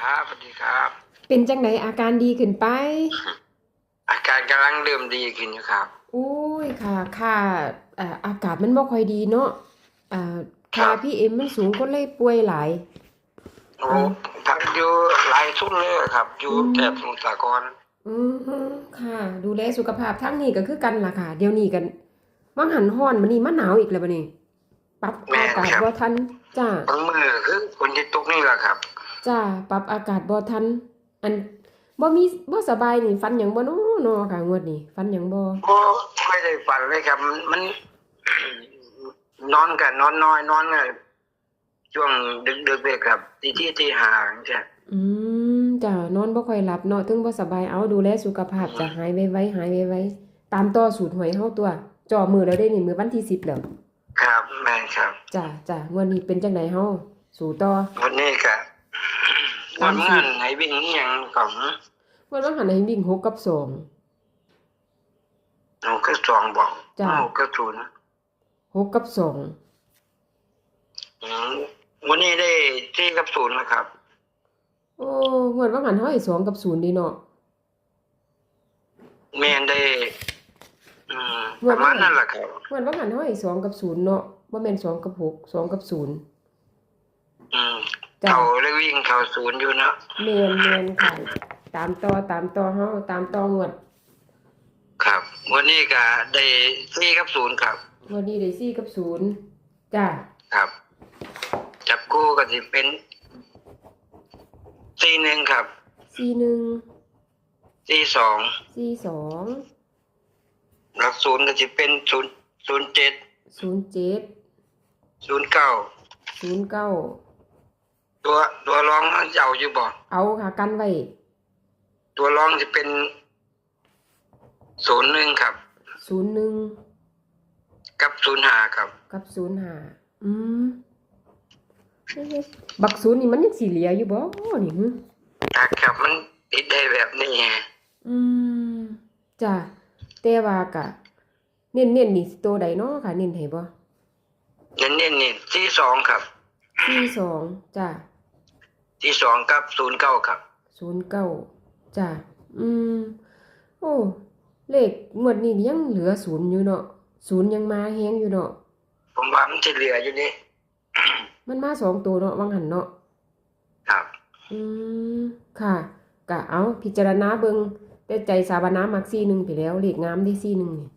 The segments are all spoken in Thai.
ครับสวัสดีครับ เป็นจังไดอาการดีขึ้นไป อาการกำลังเริ่มดีขึ้นอยู่ครับโอ้ยค่ะ ค่ะเอ่ออากาศมันบ่ค่อยดีเนาะอ่าครัค่าบพี่เอ็มมันสูงก็เลยป่วยหลาย โอ้พักอยู่หลายชุดเลยครับ อยู่อืมแถบสมุทรสาครอือฮึค่ะ ดูแลสุขภาพทั้งนี้ก็คือกันล่ะค่ะ เดี๋ยวนี้กันว่างหันฮ้อนมื้อนี้มาหนาวอีกแล้วบัดนี้ปรับอากาศบ่ทันจ้า บางมือคือคนที่ตกนี่แหละครับ จ้าปรับอากาศบ่ทัน อันบ่มีบ่สบายนี่ฟันหยังบ่เนาะเนาะค่ะงวดนี้ฟันหยังบ่ก็ไม่ได้ฝันเลยครับมันมัน นอนกันนอนน้อยนอนกันช่วงดึกดึกๆเลยครับที่ที่ที่หางใช่อืมจ้านอนบ่ค่อยหลับเนาะถึงบ่สบายเอาดูแลสุขภาพจะหายไวๆหายไวๆตามต่อสูตรหวยเฮาตัวจ่อมือแล้วได้นี่มื้อวันที่10แล้วครับแม่นครับจ้าจ้างวดนี้เป็นจังไดเฮาสู่ต่อวันนี้ก็ตา วันมเมื่สูอตรไหนวิ่งนี่ยังของวันว่าหันให้วิ่งหกกับสองหนูก็สองบอกจ้ะหนูก็ศูนย์หกกับสองวันนี้ได้ที่กับศูนย์นะครับ โอ้งวดว่าหันเฮาให้สองกับศูนย์ดีเนาะแมนได้อืมประมาณนั้นแหละครับงวดว่าหันเฮาให้สองกับศูนย์เนาะบ่าแมนสองกับหกสองกับศูนย์อื เขาเลยวิ่งเขาศูนย์อยู่เนอะแม่นแม่นค่ะ ตามต่อตามต่อเฮาตามต่องวดครับวันนี้ก็ได้ที่กับศูนย์ครับวันนี้ได้สี่กับศูนย์จ้าครับ จับกู้ก็จะเป็นสี่หนึ่งครับสี่หนึ่งสี่สองสี่สองหลักศูนย์ก็จะเป็นศูนย์ศูนย์เจ็ดศูนย์เจ็ดศูนย์เก้าศูนย์เก้า ตัวตัวรองมันจะเอาอยู่บ่ เอาค่ะ กันไว้ ตัวรองจะเป็นศูนย์หนึ่งครับ ศูนย์หนึ่งกับศูนย์ห้าครับ กับศูนย์ห้าอืมเอ๊ะบักศูนย์นี่มันยังสีเหลียอยู่บ่นี่หึครับครับมันติดได้แบบนี้ไงอืมจ้ะแต่ว่ากะเน้นเน้นๆนี่สิตัวใดเนาะค่ะ เน้นให้บ่เน้นเน้นนี่ที่สองครับสี่สองจ้ะ ที่สองกับศูนย์เก้าครับ ศูนย์เก้าจ้ะอืม โอ้เลขงวดนี้ยังเหลือศูนย์อยู่เนาะศูนย์ยังมาแฮงอยู่เนาะผมว่ามันจะเหลืออยู่นี่ มันมาสองตัวเนาะวังหันเนาะครับ อืมค่ะกะเอาพิจารณาเบิงแต่ใจสาบานามักซี่หนึ่งไปแล้วเลขงามได้ซี่หนึ่งนี่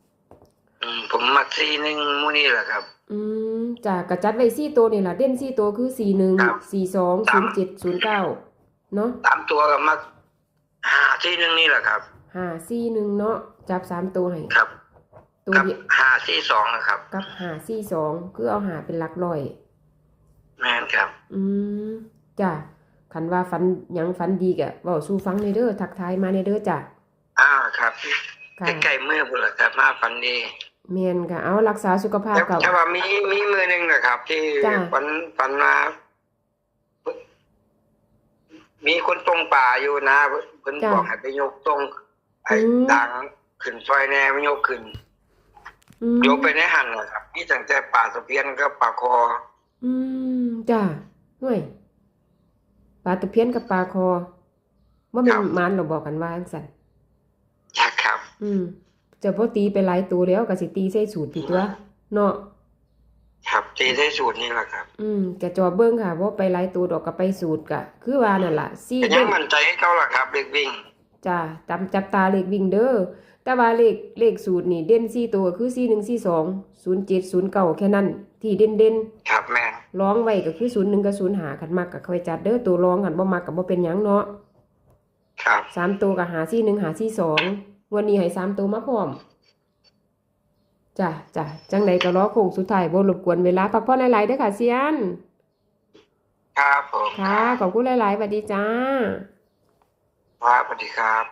อืมผมมักซีหนึ่งหมูนี่แหละครับ อืมจ้ะกะจัดไว้ซี่ตัวนี่ล่ะเด่นซี่ตัวคือสี่หนึ่งครับ สี่สองศูนย์เจ็ดศูนย์เก้าเนาะตามตัวก็มักหาซีหนึ่งนี่แหละครับ ห้าซี่หนึ่งเนาะจับสามตัวให้ครับตัวกับเดียวหาซีสองนะครับ กับหาซี่สองคือเอาหาเป็นหลักร้อย แม่นครับ อืมจ้ะคันว่าฝันหยังฝันดีกะเว้าสู่ฟังในเด้อทักทายมาในเด้อจ้ะอ่าครับค่ะ ใกล้ๆมือพุ่นละครับมาฝันดี เมียนค่ะเอารักษาสุขภาพแต่กับแต่ว่ามีมีมือหนึ่งนะครับ ที่จ้ะฝันฝันมามีคนตรงป่าอยู่นะเพิ่นบอกให้ไปยกตรงไอ้ดังขึ้นซอยแน่ไม่ยกขึ้นอืมยกไปในหันนะครับนี่ตั้งแต่ป่าสะเพียนก็ป่าคอ อืมจ้ะหน่วยปลาตะเพียนกับปลาคอว่ามันหมันเราบอกกันว่าจังซั่นครับ อืมเจะพอตีไปหลายตัวแล้วก็สิตีใส่สูตรผิดตัวเนาะครับตีได้สูตรนี่แหละครับ อืมกะจอเบิ่งค่ะว่าไปหลายตัวดอกก็ไปสูตรกะ คือว่านั่นล่ะซี่แต่ยัเด้งงมั่นใจให้เขาล่ะครับเด็กวิ่งจ้ะจำจับตาเลขวิ่งเด้อแต่ว่าเลขเลขสูตรนี่เด่นซี่ตัวคือซี่หนึ่งซี่สองศูนย์เจ็ดศูนย์เก้าแค่นั้น ที่เด่นเด่นๆครับแม่นร้องไว้ก็คือศูนย์หนึ่งกับศูนย์หาขันมากกับค่อยจัดเด้อตัวร้องกันบ่มักกับบ่เป็นหยังเนาะครับสามตัวกับหาซี่หนึ่งหาซี่สอง วันนี้ให้สามตัวมาพร้อมจ้ะจ้ะจังใดก็รอโค้งสุดท้ายบ่รบกวนเวลาพักผ่อนหลายๆเด้อค่ะเซียน ครับผมค่ะ ขอบคุณหลายๆสวัสดีจ้า ครับสวัสดีครับ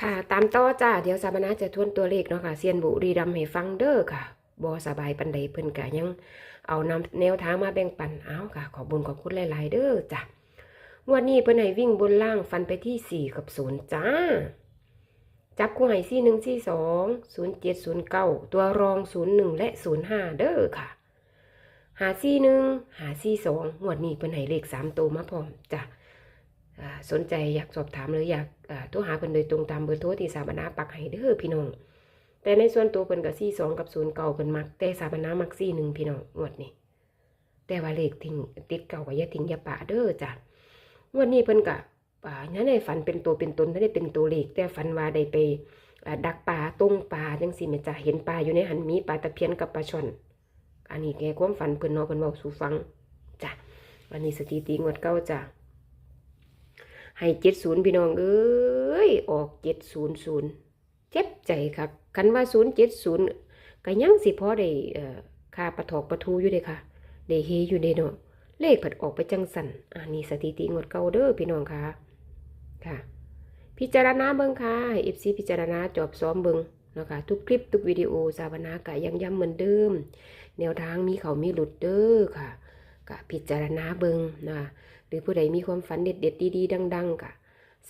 ค่ะ ตามต่อจ้า เดี๋ยวสามนาจะทวนตัวเลขเนาะค่ะ เซียนบุรีรัมย์ให้ฟังเด้อค่ะบ่สบายปันใดเพิ่นก็ยัง เอานำแนวทางมาแบ่งปัน เอาค่ะ ขอบคุญขอบคุณหลายๆเด้อจ้ะ งวดนี้เพิ่นให้วิ่งบนล่างฟันไปที่4กับ0จ้า จับคู่ให้4 1 4 2 0 7 0 9ตัวรอง0 1และ0 5เด้อค่ะ หาซี่หนึ่งหาซี่สองงวดนี้เพิ่นให้เลขสามตัวมาพร้อมจ้ะอ่าสนใจอยากสอบถามหรืออยากอ่าโทรหาเพิ่นโดยตรงตามเบอร์โทรที่สาบนาปักให้เด้อพี่น้อง แต่ในส่วนตัวเพิ่นก็ซี่สองกับศูนย์เก่าเพิ่นมักแต่สาบนามักซี่หนึ่งพี่น้องงวดนี้แต่ว่าเลขทิ้งติดเก่าก็อย่าทิ้งยาปะเด้อจ้ะ วดนี้เพิ่นก็อ่ายังได้ฝันเป็นตัวเป็นตนไม่ได้เป็นตัวเลขแต่ฝันว่าได้ไปดักปลาต้งปลาจังซี่แม่จ้ะเห็นปลาอยู่ในหันมีปลาตะเพียนกับปลาช่อนอันนี้แกความฝันเพิ่นเนาะเพิ่นเว้าสู่ฟังจ้ะวันนี้สถิติงวดเก่าจ้ะให้70พี่น้องเอ้ยออก700เจ็บใจครับคันว่า070ก็ยังสิพอได้ค่าปลาถอกปลาทูอยู่เด้ค่ะได้เฮอยู่เด้เนาะ เลขผัดออกไปจังสันอันนี้สถิติงวดเก่าเด้อพี่น้องค่ะค่ะ พิจารณาเบิ่งค่ะเอฟซีพิจารณาจอบซ้อมเบิ่งนะคะทุกคลิปทุกวิดีโอสาวนากะยังย้ำเหมือนเดิม แนวทางมีเขามีหลุดเด้อค่ะกะพิจารณาเบิงนะหรือผู้ใดมีความฝันเด็ดๆดีๆดังๆกะ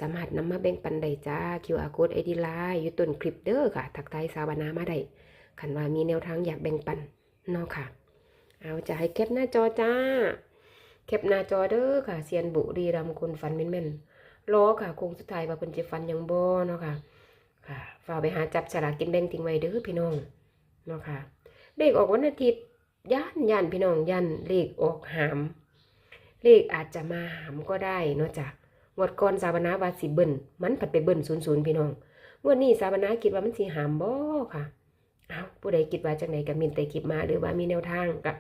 สามารถนำมาแบ่งปันได้จ้า QR code ID Line อยู่ต้นคลิปเด้อค่ะ ทักทายสาวนามาได้คันว่ามีแนวทางอยากแบ่งปันเนาะค่ะ เอาจะให้แคปหน้าจอจ้า แคปหน้าจอเด้อค่ะเซียนบุรีรัมคนฟันแม่นๆรอค่ะคงสุดท้ายว่าเพิ่นจะฟันยังบ่เนาะค่ะ ค่ะฝากไปหาจับฉลากกินแบ่งทิ้งไว้เด้อพี่น้องเนาะค่ะเลขออกวันอาทิตย์ย่านย่านพี่น้องย่านเลขออกหาม เลขอาจจะมาหามก็ได้เนาะจ้ะงวดก่อนสาบนาวาสิเบิ่นมันผัดไปเบิ่นศูนย์ศูนย์พี่น้องงวดนี้สาบนาคิดว่ามันสิหามบ่ค่ะเอาผู้ใดคิดว่าจังไหนก็มินแต่คลิปมาหรือว่ามีแนวทางก็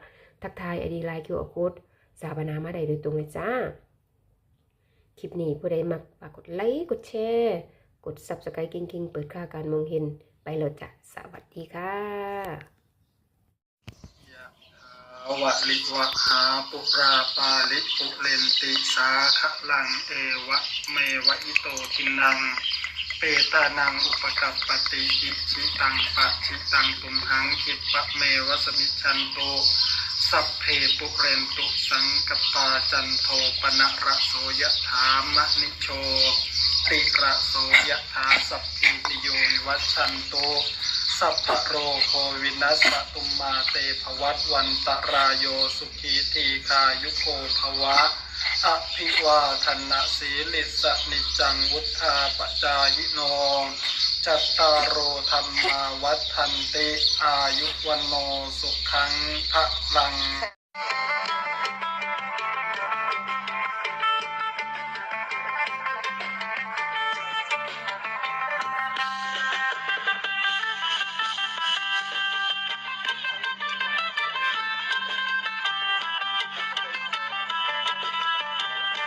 ทักทายไอดีไลน์คิวอาโค้ด สาบนามาได้โดยตรงเลยจ้า คลิปนี้ผู้ใดมักฝากกดไลค์กดแชร์กด subscribe กิ้งกิ้งเปิดค่าการมองเห็นไปเลยจ้ะ สวัสดีค่ะวะลิวะหาปุราปาลิปุเรนติสาคะลังเอวะเมวะอิโตทินัง เปตานังอุปกัปปติอิชิตังปะชิตังตุมหังคิปะเมวะสมิจฉันโต สัพเพปุเรนตุสังกปาจันโทปนะระโสยะถามะนิโชติระโสยะถาสัพพิติโยวิวัชันโตสัพพะโรโควินัสสตุมมาเตภวัตวันตรายโยสุขีทีคายุโกภวะอภิวาทนาสีลิสนิจจังวุธาปจายโน จัตตารโอธรรมาวัฏทันติอายุวันโนสุขังพระลัง